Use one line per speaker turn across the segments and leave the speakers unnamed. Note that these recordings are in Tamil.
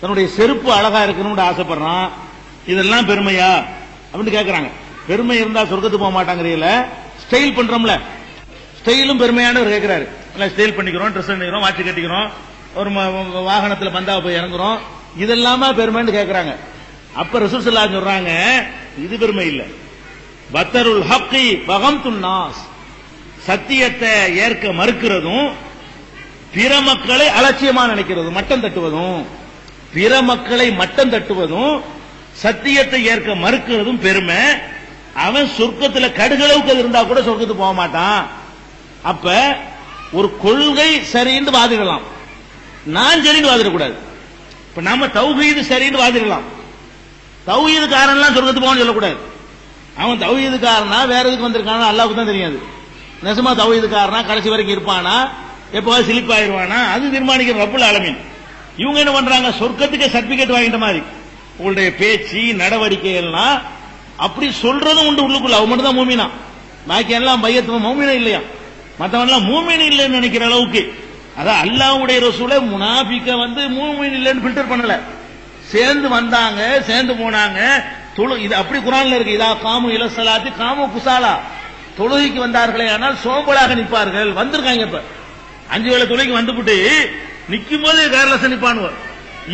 தன்னுடைய செருப்பு அழகா இருக்கணும்னு ஆசைப்படுறான். இதெல்லாம் பெருமையா? அப்படின்னு கேட்கறாங்க பெருமை இருந்தா சொர்க்கத்துக்கு போக மாட்டாங்கிறீங்கள? ஸ்டைல் பண்றோம்ல. ஸ்டைலும் பெருமையானவர் கேட்கிறாரு ஸ்டைல் பண்ணிக்கிறோம் ட்ரெஸ் பண்ணிக்கிறோம் வாட்சி கட்டிக்கிறோம். ஒரு வாகனத்துல பந்தாவை போய் இறங்குறோம். இதெல்லாம பெருமைன்னு கேட்கறாங்க அப்ப ரசூல் ஸல்லல்லாஹு சொல்றாங்க இது பெருமை இல்ல. பத்தருள் ஹக்கி பகம் நாஸ். சத்தியத்தை ஏற்க மறுக்கிறதும் பிற மக்களை அலட்சியமா நினைக்கிறதும் மட்டம் தட்டுவதும். பிற மக்களை மட்டம் தட்டுவதும் சத்தியத்தை ஏற்க மறுக்கிறதும் பெருமை. அவன் சொர்க்கத்துல கடுகளவுக்கு இருந்தா கூட சொர்க்கத்துக்கு போக மாட்டான். அப்ப ஒரு கொள்கை சரின்னு வாதிடலாம். நான் சரின்னு வாதிடக்கூடாது. இப்ப நம்ம தௌஹீது சரின்னு வாதிடலாம். தௌஹீதுக்காரன்லாம் சொர்க்கத்துக்கு போகணும்னு சொல்லக்கூடாது. அவன் தௌஹீதுக்காரனா வேற எதுக்கு வந்திருக்கானா அல்லாவுக்கு தான் தெரியாது. நெசமா தௌஹீதுக்காரனா கடைசி வரைக்கும் இருப்பானா எப்போவாது சிலிப்பாயிருவானா அது தீர்மானிக்கிற ரப்புல் ஆலமீன். இவங்க என்ன பண்றாங்க? சொர்க்கத்துக்கு சர்டிபிகேட் வாங்கிட்ட மாதிரி. உங்களுடைய பேச்சு நடவடிக்கை எல்லாம் அப்படி சொல்றதும் உண்டு உள்ளுக்குள்ள. அவன் மட்டும் தான் மூமினா. பாக்கி எல்லாம் பையத்து மூமினா இல்லையா? மற்றவன் எல்லாம் மூமின் இல்லைன்னு நினைக்கிற அளவுக்கு. அதான் அல்லாவுடைய ரசூல முனாபிக்க வந்து மூமின் இல்லைன்னு ஃபில்டர் பண்ணல. சேர்ந்து வந்தாங்க சேர்ந்து போனாங்க. தொழு இது அப்படி குரான்ல இருக்கு. இதா காமு இலசலாத்தி காமு குசாலா. தொழுகைக்கு வந்தார்களே ஆனால் சோம்பலாக நிற்பார்கள். வந்திருக்காங்க இப்ப. அஞ்சு வேலை தொழுகைக்கு வந்துபிட்டு நிக்கும் போது கேர்லஸ் நிப்பானுவர்.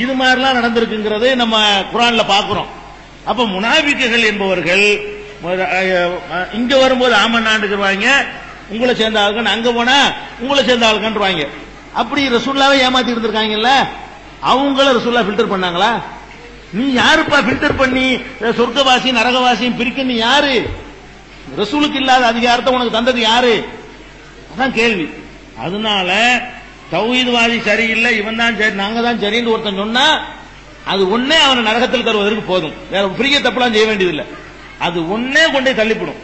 இது மாதிரிலாம் நடந்திருக்குங்கிறது நம்ம குரான்ல பாக்குறோம். அப்ப முனாபிக்குகள் என்பவர்கள் இங்க வரும்போது ஆமன்னாண்டுக்குவாங்க உங்களை சேர்ந்த ஆளுகன் அங்க போனா உங்களை சேர்ந்த ஆளுகன்றுவாங்க அப்படி ரசூல்லாவே ஏமாத்தி இருந்திருக்காங்கல்ல? அவங்கள ரசூல்லா ஃபில்டர் பண்ணாங்களா? நீ யாருப்பா ஃபில்டர் பண்ணி சொர்க்கவாசியும் சொர்க்கவாசி நரகவாசியும் பிரிக்க நீ யாரு? ரசூலுக்கு இல்லாத அதிகாரத்தை உனக்கு தந்தது யாரு? அதான் கேள்வி. அதனால தௌஹீத்வாதி சரியில்லை இவன் தான் சரி நாங்க தான் சரின்னு ஒருத்தன் சொன்னா அது ஒன்னே அவனை நரகத்தில் தருவதற்கு போதும். வேற பெரிய தப்புலாம் செய்ய வேண்டியதில்லை. அது ஒன்னே கொண்டே தள்ளிப்படும்.